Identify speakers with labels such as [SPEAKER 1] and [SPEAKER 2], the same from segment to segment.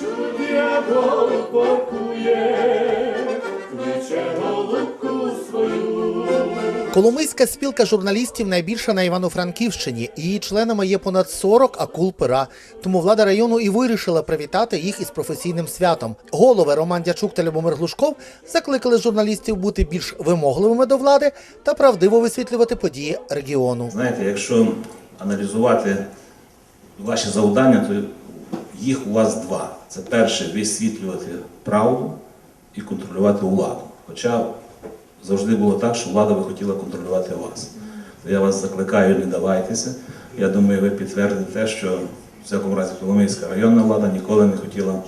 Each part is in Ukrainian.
[SPEAKER 1] Дьявол паркує, кличе голубку свою.
[SPEAKER 2] Коломийська спілка журналістів найбільша на Івано-Франківщині. Її членами є понад 40 акул пера. Тому влада району і вирішила привітати їх із професійним святом. Голови Роман Дячук та Любомир Глушков закликали журналістів бути більш вимогливими до влади та правдиво висвітлювати події регіону.
[SPEAKER 3] Знаєте, якщо аналізувати ваші завдання, то їх у вас два. Це перше висвітлювати правду і контролювати владу. Хоча завжди було так, що влада би хотіла контролювати вас. Я вас закликаю, не давайтеся. Я думаю, ви підтвердите те, що в всякому разі Коломийська районна влада ніколи не хотіла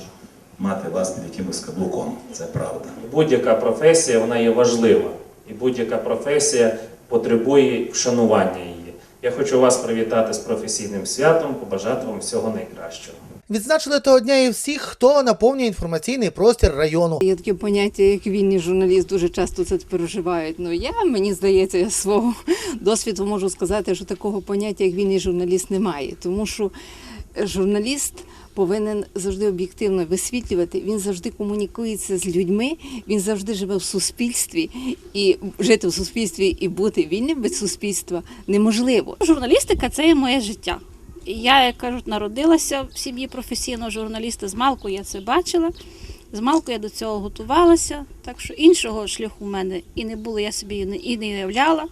[SPEAKER 3] мати вас під якимось каблуком. Це правда.
[SPEAKER 4] Будь-яка професія вона є важлива, і будь-яка професія потребує вшанування її. Я хочу вас привітати з професійним святом, побажати вам всього найкращого.
[SPEAKER 2] Відзначили того дня і всіх, хто наповнює інформаційний простір району.
[SPEAKER 5] Є таке поняття, як вільний журналіст, дуже часто це переживають. Ну я мені здається, я свого досвіду можу сказати, що такого поняття, як вільний журналіст, немає, тому що журналіст. Повинен завжди об'єктивно висвітлювати. Він завжди комунікується з людьми. Він завжди живе в суспільстві, і жити в суспільстві і бути вільним від суспільства неможливо.
[SPEAKER 6] Журналістика це є моє життя. Я, як кажуть, народилася в сім'ї професійного журналіста. З малку я це бачила. З малку я до цього готувалася, так що іншого шляху в мене і не було, я собі і не уявляла.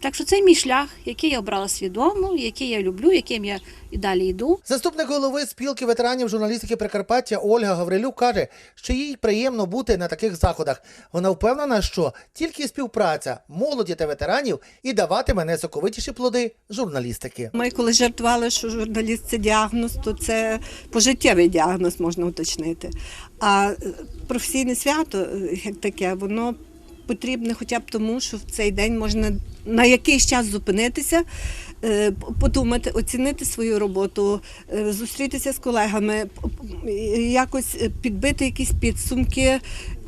[SPEAKER 6] Так що це мій шлях, який я обрала свідомо, який я люблю, яким я і далі йду.
[SPEAKER 2] Заступник голови спілки ветеранів журналістики Прикарпаття Ольга Гаврилюк каже, що їй приємно бути на таких заходах. Вона впевнена, що тільки співпраця молоді та ветеранів і даватиме найсоковитіші плоди журналістики.
[SPEAKER 7] Ми коли жартували, що журналіст це діагноз, то це пожиттєвий діагноз можна уточнити. А професійне свято, як таке, воно потрібне хоча б тому, що в цей день можна на якийсь час зупинитися, е, подумати, оцінити свою роботу, е, зустрітися з колегами, якось е, підбити якісь підсумки.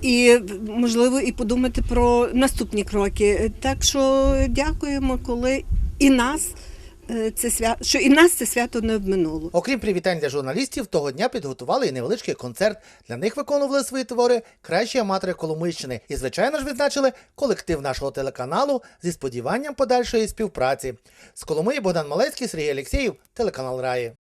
[SPEAKER 7] І можливо і подумати про наступні кроки. Так що дякуємо, коли і нас це свято, що і нас це свято не обминуло.
[SPEAKER 2] Окрім привітань для журналістів, того дня підготували і невеличкий концерт. Для них виконували свої твори кращі аматори Коломийщини. І, звичайно ж, відзначили колектив нашого телеканалу зі сподіванням подальшої співпраці. З Коломиї Богдан Малецький, Сергій Алєксєєв, телеканал Раї.